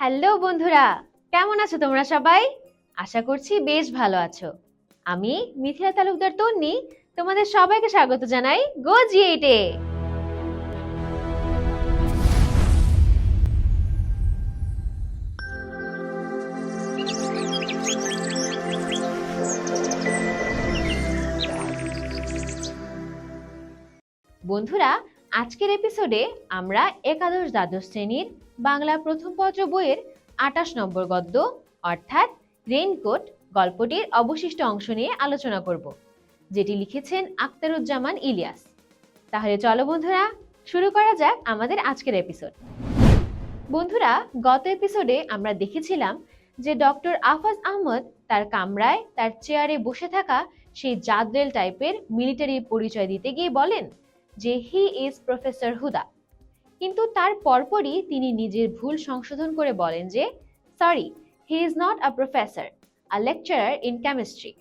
Hello বন্ধুরা, কেমন আছো তোমরা সবাই? আশা করছি বেশ ভালো আছো। আমি মিথিলা তালুকদার তন্নি, তোমাদের সবাইকে স্বাগত জানাই গো জি এইটে বন্ধুরা, আজকের এপিসোডে আমরা একাদশ দ্বাদশ শ্রেণির বাংলা প্রথম পত্র বইয়ের আটাশ নম্বর গদ্য, অর্থাৎ রেইনকোট, গল্পটির অবশিষ্ট অংশ নিয়ে আলোচনা করব, যেটি লিখেছেন আক্তারুজ্জামান ইলিয়াস। তাহলে চলো বন্ধুরা, শুরু করা যাক আমাদের আজকের এপিসোড বন্ধুরা, গত এপিসোডে আমরা দেখেছিলাম যে ডক্টর আফাজ আহমদ তার কামরায়, তার চেয়ারে বসে থাকা সেই জাদরেল টাইপের মিলিটারি পরিচয় দিতে গিয়ে বলেন যে হি ইজ প্রফেসর হুদা। কিন্তু তার পরপরই তিনি নিজের ভুল সংশোধন করে বলেন যে sorry he is not a professor a lecturer in chemistry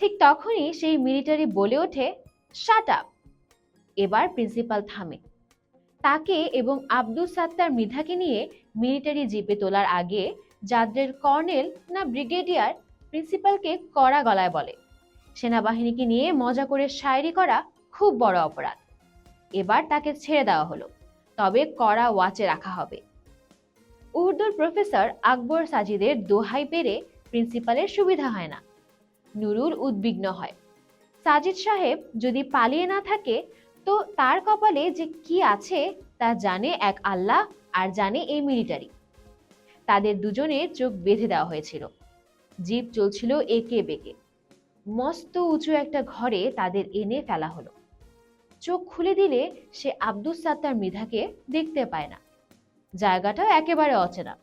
ঠিক তখনই সেই মিলিটারি বলে ওঠে শাট আপ এবার প্রিন্সিপাল থামে। তাকে এবং আব্দুল সাত্তার মৃধাকে নিয়ে মিলিটারি জিপে তোলার আগে যাদের কর্নেল না ব্রিগেডিয়ার প্রিন্সিপালকে কড়া গলায় বলে। সেনাবাহিনীকে নিয়ে মজা করে শায়েরি করা খুব বড় অপরাধ। এবার তাকে ছেড়ে দেওয়া হলো। তবে কড়া ওয়াচে রাখা হবে। উর্দুর প্রফেসর আকবর সাজিদের দোহাই পেরে প্রিন্সিপালের সুবিধা হয় না। নুরুল উদ্বিগ্ন হয়। সাজিদ সাহেব যদি পালিয়ে না থাকে, তো তার কপালে যে কি আছে তা জানে এক আল্লাহ আর জানে এই মিলিটারি। তাদের দুজনের চোখ বেঁধে দেওয়া হয়েছিল। জিপ চলছিল একে বেঁকে। মস্ত উঁচু একটা ঘরে তাদের এনে ফেলা হলো। চোখ খুলে দিলে সে আব্দুস সাত্তার মৃধাকে দেখতে পায় না। জায়গাটাও একেবারে অচেনা।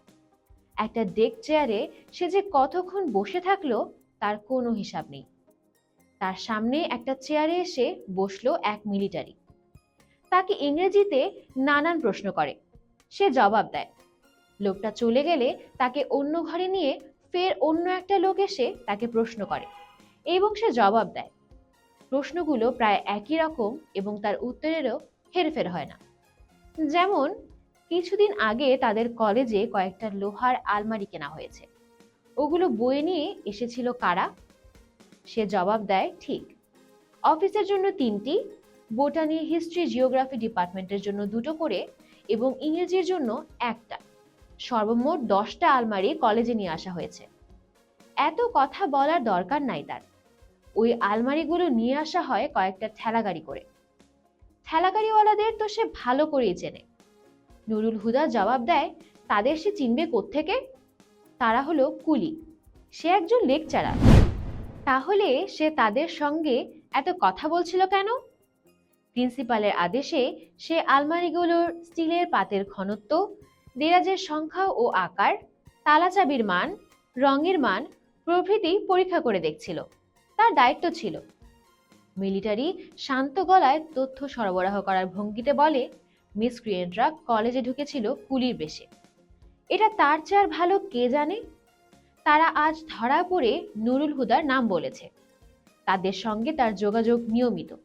একটা ডেক চেয়ারে সে যে কতক্ষণ বসে থাকল, তার কোনো হিসাব নেই। তার সামনে একটা চেয়ারে এসে বসল এক মিলিটারি। তাকে ইংরেজিতে নানান প্রশ্ন করে। সে জবাব দেয়। লোকটা চলে গেলে তাকে অন্য ঘরে নিয়ে ফের অন্য একটা লোক এসে তাকে প্রশ্ন করে এবং সে জবাব দেয়। প্রশ্নগুলো প্রায় একই রকম এবং তার উত্তরেরও হেরফের হয় না। যেমন, কিছুদিন আগে তাদের কলেজে কয়েকটা লোহার আলমারি কেনা হয়েছে। ওগুলো বয়ে নিয়ে এসেছিল কারা? সে জবাব দেয়, ঠিক। অফিসের জন্য তিনটি, বোটানি, হিস্ট্রি, জিওগ্রাফি ডিপার্টমেন্টের জন্য দুটো করে এবং ইংরেজির জন্য একটা। সর্বমোট দশটা আলমারি কলেজে নিয়ে আসা হয়েছে। এত কথা বলার দরকার নাই তার। ওই আলমারিগুলো নিয়ে আসা হয় কয়েকটা ঠেলাগাড়ি করে। ঠেলাগাড়িওয়ালাদের তো সে ভালো করেই চেনে। নুরুল হুদা জবাব দেয়, তাদের সে চিনবে কোত্থেকে? তারা হলো কুলি। সে একজন লেকচারার। তাহলে সে তাদের সঙ্গে এত কথা বলছিল কেন? প্রিন্সিপালের আদেশে সে আলমারিগুলোর স্টিলের পাতের ঘনত্ব, দেরাজের সংখ্যা ও আকার, তালাচাবির মান, রঙের মান প্রভৃতি পরীক্ষা করে দেখছিল। তার দায়িত্ব ছিল। মিলিটারি শান্ত গলায় তথ্য সরবরাহ করার ভঙ্গিতে বলে, মিস ক্রিয়েন্টরা কলেজে ঢুকেছিল কুলির বেশে। এটা তার চেয়ে আর ভালো কে জানে? তারা আজ ধরা পড়ে নুরুল হুদার নাম বলেছে। তাদের সঙ্গে তার যোগাযোগ নিয়মিত।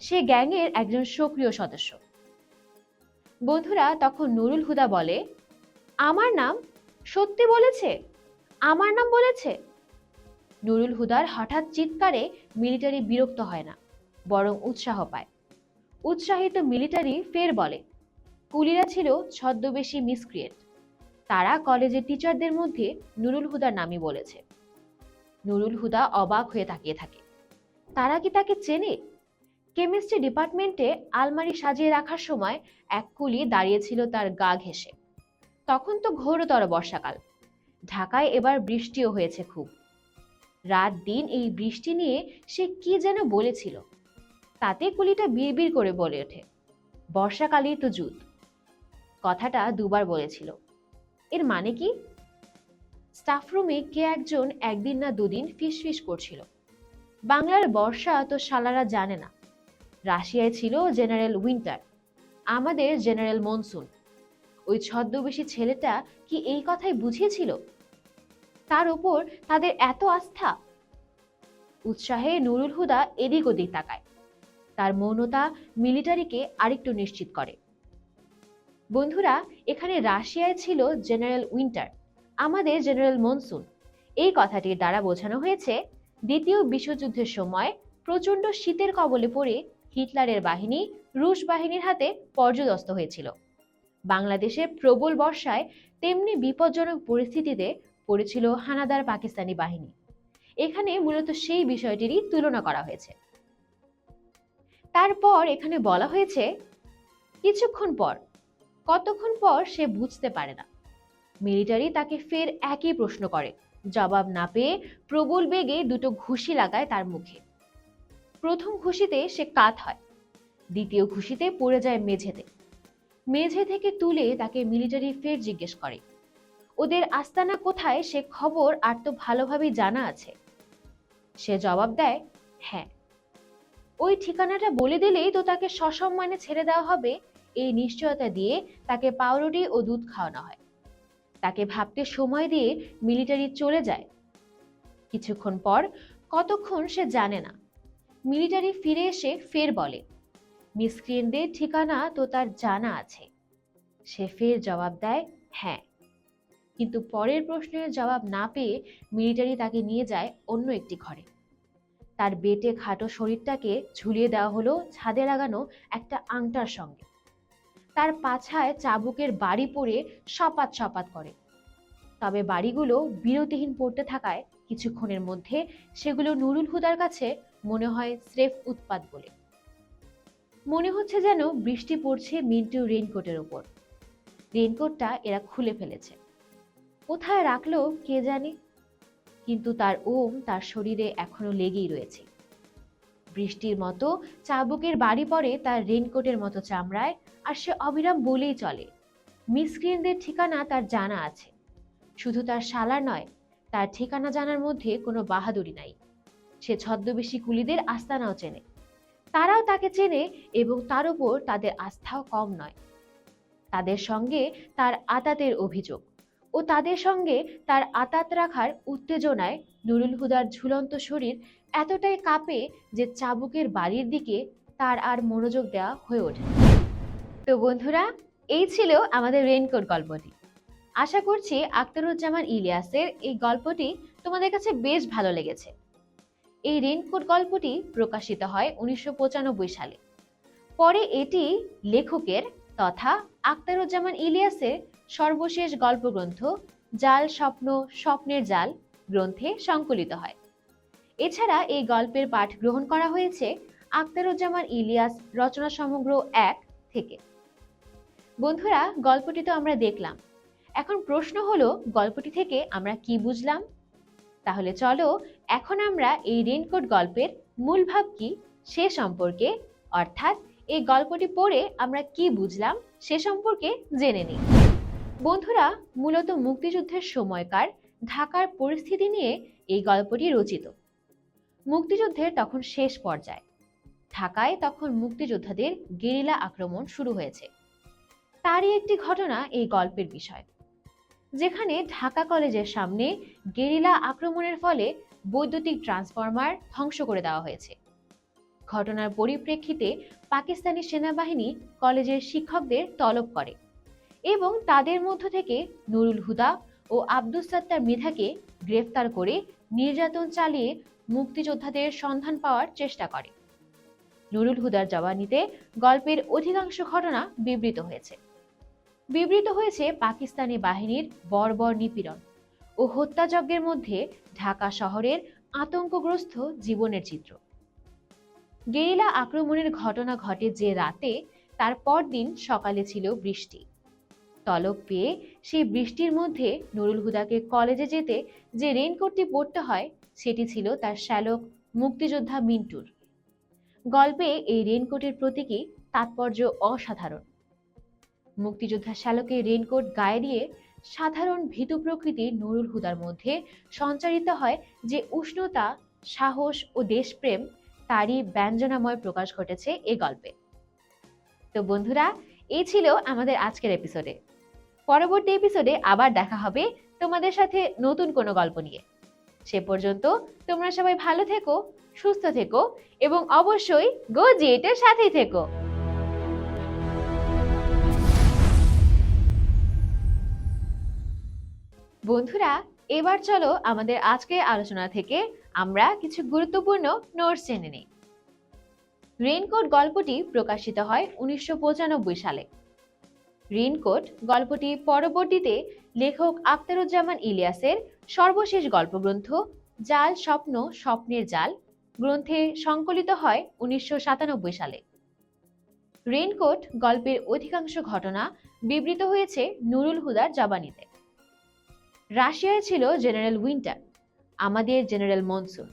সে গ্যাংয়ের একজন সক্রিয় সদস্য। বন্ধুরা, তখন নুরুল হুদা বলে, আমার নাম সত্যি বলেছে? আমার নাম বলেছে? নুরুল হুদার হঠাৎ চিৎকারে মিলিটারি বিরক্ত হয় না, বরং উৎসাহ পায়। উৎসাহিত মিলিটারি ফের বলে, কুলিরা ছিল ছদ্মবেশী মিসক্রিয়েট। তারা কলেজের টিচারদের মধ্যে নুরুল হুদার নামই বলেছে। নুরুল হুদা অবাক হয়ে তাকিয়ে থাকে। তারা কি তাকে চেনে? কেমিস্ট্রি ডিপার্টমেন্টে আলমারি সাজিয়ে রাখার সময় এক কুলি দাঁড়িয়েছিল তার গা ঘেঁষে। তখন তো ঘোরতর বর্ষাকাল। ঢাকায় এবার বৃষ্টিও হয়েছে খুব। রাত দিন এই বৃষ্টি নিয়ে সে কি যেন বলেছিল। তাতে কুলিটা বিড়বিড় করে বলে ওঠে, বর্ষাকালেই তো জুত। কথাটা দুবার বলেছিল। এর মানে কি? স্টাফরুমে কে একজন একদিন না দুদিন ফিসফিস করছিল। বাংলার বর্ষা তো শালারা জানে না। রাশিয়ায় ছিল জেনারেল উইন্টার, আমাদের জেনারেল মনসুন। ওই ছদ্মবেশী ছেলেটা কি এই কথাই বুঝিয়েছিল? তার উপর তাদের এত আস্থা। উৎসাহে নুরুল হুদা এদিক ওদিক তাকায়। তার মৌনতা মিলিটারিকে আরেকটু নিশ্চিত করে। বন্ধুরা, এখানে রাশিয়ায় ছিল জেনারেল উইন্টার, আমাদের জেনারেল মনসুন। এই কথাটির দ্বারা বোঝানো হয়েছে, দ্বিতীয় বিশ্বযুদ্ধের সময় প্রচণ্ড শীতের কবলে পড়ে হিটলারের বাহিনী রুশ বাহিনীর হাতে পর্যদস্ত হয়েছিল। বাংলাদেশের প্রবল বর্ষায় তেমনি বিপজ্জনক পরিস্থিতিতে পড়েছিল হানাদার পাকিস্তানি বাহিনী। এখানে মূলত সেই বিষয়টিরই তুলনা করা হয়েছে। তারপর এখানে বলা হয়েছে, কিছুক্ষণ পর, কতক্ষণ পর সে বুঝতে পারে না। মিলিটারি তাকে ফের একই প্রশ্ন করে, জবাব না পেয়ে প্রবল বেগে দুটো ঘুষি লাগায় তার মুখে। প্রথম ঘুষিতে সে কাত হয়, দ্বিতীয় ঘুষিতে পড়ে যায় মেঝেতে। মেঝে থেকে তুলে তাকে মিলিটারি ফের জিজ্ঞেস করে ওদের আস্তানা কোথায় সে খবর আর তো ভালোভাবেই জানা আছে। সে জবাব দেয় হ্যাঁ। ওই ঠিকানাটা বলে দিলেই তো তাকে সসম্মানে ছেড়ে দেওয়া হবে। এই নিশ্চয়তা দিয়ে তাকে পাউরুটি ও দুধ খাওয়ানো হয়। তাকে ভাবতে সময় দিয়ে মিলিটারি চলে যায়। কিছুক্ষণ পর কতক্ষণ সে জানে না। মিলিটারি ফিরে এসে ফের বলে মিসক্রিয়েনদের ঠিকানা তো তার জানা আছে। সে ফের জবাব দেয় হ্যাঁ। কিন্তু পরের প্রশ্নের জবাব না পেয়ে মিলিটারি তাকে নিয়ে যায় অন্য একটি ঘরে। তার বেটে খাটো শরীরটাকে ঝুলিয়ে দেওয়া হলো ছাদে লাগানো একটা আংটার সঙ্গে। তার পাছায় চাবুকের বাড়ি পড়ে সপাত সপাত করে। তবে বাড়িগুলো বিরতিহীন পড়তে থাকায় কিছুক্ষণের মধ্যে সেগুলো নুরুল হুদার কাছে মনে হয় স্রেফ উৎপাত বলে। মনে হচ্ছে যেন বৃষ্টি পড়ছে মিন্টু রেইনকোটের উপর। রেইনকোটটা এরা খুলে ফেলেছে। কোথায় রাখল কে জানে? কিন্তু তার ওম তার শরীরে এখনও লেগেই রয়েছে। বৃষ্টির মতো চাবুকের বাড়ি পড়ে তার রেইনকোটের মতো চামড়ায় আর সে অবিরাম বলেই চলে। মিসক্রিনদের ঠিকানা তার জানা আছে। শুধু তার শালা নয়, তার ঠিকানা জানার মধ্যে কোনো বাহাদুরি নাই। সে ছদ্মবেশী কুলিদের আস্তানাও চেনে। তারাও তাকে চেনে এবং তার উপর তাদের আস্থাও কম নয়। তাদের সঙ্গে তার আতাতের অভিযোগ। ও তাদের সঙ্গে তার আতাত রাখার উত্তেজনায় নুরুল হুদার ঝুলন্ত শরীর এতটাই কাঁপে যে চাবুকের বাড়ির দিকে তার আর মনোযোগ দেওয়া হয়ে ওঠে তো বন্ধুরা, এই ছিল আমাদের রেইনকোট গল্পটি। আশা করছি আখতারুজ্জামান ইলিয়াসের এই গল্পটি তোমাদের কাছে বেশ ভালো লেগেছে। এই রেইনকোট গল্পটি প্রকাশিত হয় উনিশশো পঁচানব্বই সালে। পরে এটি লেখকের তথা আখতারুজ্জামান ইলিয়াসের সর্বশেষ গল্পগ্রন্থ জাল স্বপ্ন, স্বপ্নের জাল গ্রন্থে সংকলিত হয়। এছাড়া এই গল্পের পাঠ গ্রহণ করা হয়েছে আখতারুজ্জামান ইলিয়াস রচনা সমগ্র এক থেকে। বন্ধুরা, গল্পটি তো আমরা দেখলাম। এখন প্রশ্ন হলো, গল্পটি থেকে আমরা কি বুঝলাম? তাহলে চলো, এখন আমরা এই রেনকোট গল্পের মূল ভাব কি সে সম্পর্কে, অর্থাৎ এই গল্পটি পড়ে আমরা কি বুঝলাম সে সম্পর্কে জেনে নিই। বন্ধুরা, মূলত মুক্তিযুদ্ধের সময়কার ঢাকার পরিস্থিতি নিয়ে এই গল্পটি রচিত। মুক্তিযুদ্ধের তখন শেষ পর্যায়ে। ঢাকায় তখন মুক্তিযোদ্ধাদের গেরিলা আক্রমণ শুরু হয়েছে। তারই একটি ঘটনা এই গল্পের বিষয়। যেখানে ঢাকা কলেজের সামনে গেরিলা আক্রমণের ফলে বৈদ্যুতিক ট্রান্সফরমার ধ্বংস করে দেওয়া হয়েছে। ঘটনার পরিপ্রেক্ষিতে পাকিস্তানি সেনাবাহিনী কলেজের শিক্ষকদের তলব করে। এবং তাদের মধ্য থেকে নুরুল হুদা ও আব্দুস সাত্তার মৃধাকে গ্রেফতার করে নির্যাতন চালিয়ে মুক্তিযোদ্ধাদের সন্ধান পাওয়ার চেষ্টা করে। নুরুল হুদার জবানিতে গল্পের অধিকাংশ ঘটনা বিবৃত হয়েছে। বিবৃত হয়েছে পাকিস্তানি বাহিনীর বর্বর নিপীড়ন ও হত্যাযজ্ঞের মধ্যে ঢাকা শহরের আতঙ্কগ্রস্ত জীবনের চিত্র। গেরিলা আক্রমণের ঘটনা ঘটে যে রাতে, তার পরদিন সকালে ছিল বৃষ্টি। তলব পেয়ে সেই বৃষ্টির মধ্যে নুরুল হুদাকে কলেজে যেতে যে রেইনকোটটি পরতে হয়, সেটি ছিল তার শ্যালক মুক্তিযোদ্ধা মিন্টুর। গল্পে এই রেইনকোটের প্রতীকী তাৎপর্য অসাধারণ। মুক্তিযোদ্ধা শ্যালকের রেইনকোট গায়ে দিয়ে সাধারণ ভীতু প্রকৃতির নুরুল হুদার মধ্যে সঞ্চারিত হয় যে উষ্ণতা, সাহস ও দেশপ্রেম তারই ব্যঞ্জনাময় প্রকাশ ঘটেছে এ গল্পে। তো বন্ধুরা এই ছিল আমাদের আজকের এপিসোডে পরবর্তী এপিসোডে আবার দেখা হবে তোমাদের সাথে নতুন কোনো গল্প নিয়ে। সে পর্যন্ত তোমরা সবাই ভালো থেকো, সুস্থ থেকো এবং অবশ্যই গো জিএটের সাথেই থেকো। বন্ধুরা, এবার চলো আমাদের আজকে আলোচনা থেকে আমরা কিছু গুরুত্বপূর্ণ নোটস জেনে নিই। রেইনকোট গল্পটি প্রকাশিত হয় উনিশশো পঁচানব্বই সালে। রেইনকোট গল্পটি পরবর্তীতে লেখক আখতারুজ্জামান ইলিয়াসের সর্বশেষ গল্পগ্রন্থ, জাল স্বপ্ন, স্বপ্নের জাল, গ্রন্থে সংকলিত হয় উনিশশো সাতানব্বই সালে। রেইনকোট গল্পের অধিকাংশ ঘটনা বিবৃত হয়েছে নুরুল হুদার জবানিতে। রাশিয়ায় ছিল জেনারেল উইন্টার, আমাদের জেনারেল মনসুন।